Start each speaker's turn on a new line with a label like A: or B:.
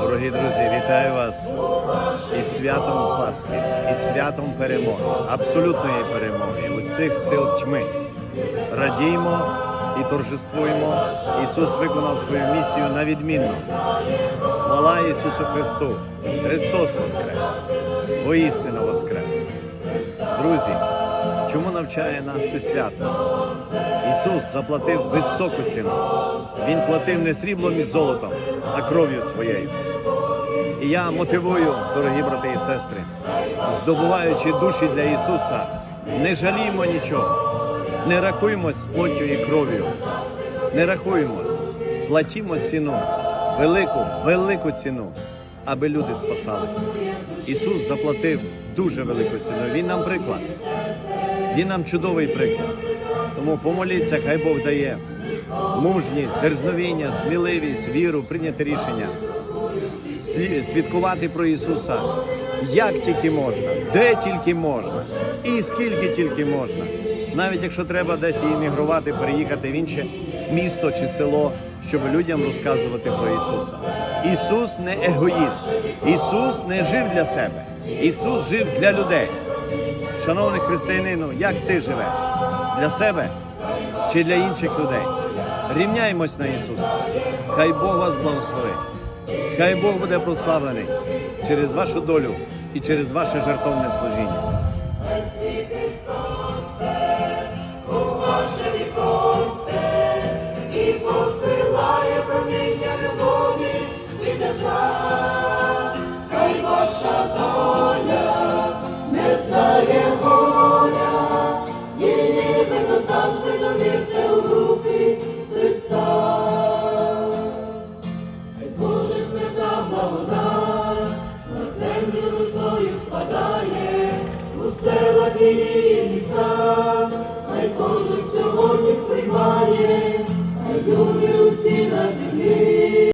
A: Дорогі друзі, вітаю вас із святом Пасхи, із святом перемоги, абсолютної перемоги усіх сил тьми. Радіймо і торжествуємо. Ісус виконав свою місію на відмінно. Хвала Ісусу Христу! Христос Воскрес! Воістину Воскрес! Друзі, чому навчає нас це свято? Ісус заплатив високу ціну. Він платив не сріблом і золотом, а кров'ю своєю. І я мотивую, дорогі брати і сестри, здобуваючи душі для Ісуса, не жаліємо нічого, не рахуємось з плоттю і кров'ю, не рахуємось, платімо ціну, велику, велику ціну, аби люди спасалися. Ісус заплатив дуже велику ціну. Він нам приклад. Він нам чудовий приклад. Тому помоліться, хай Бог дає мужність, дерзновіння, сміливість, віру, прийняти рішення, свідкувати про Ісуса як тільки можна, де тільки можна і скільки тільки можна. Навіть якщо треба десь іммігрувати, переїхати в інше місто чи село, щоб людям розказувати про Ісуса. Ісус не егоїст, Ісус не жив для себе, Ісус жив для людей. Шановний християнину, як ти живеш? Для себе чи для інших людей? Рівняємось на Ісуса. Хай Бог вас благословить. Хай Бог буде прославлений через вашу долю і через ваше жертовне служіння.
B: ваше віконце і посилає проміння любові від спадає, у селах і її міста, хай кожен сьогодні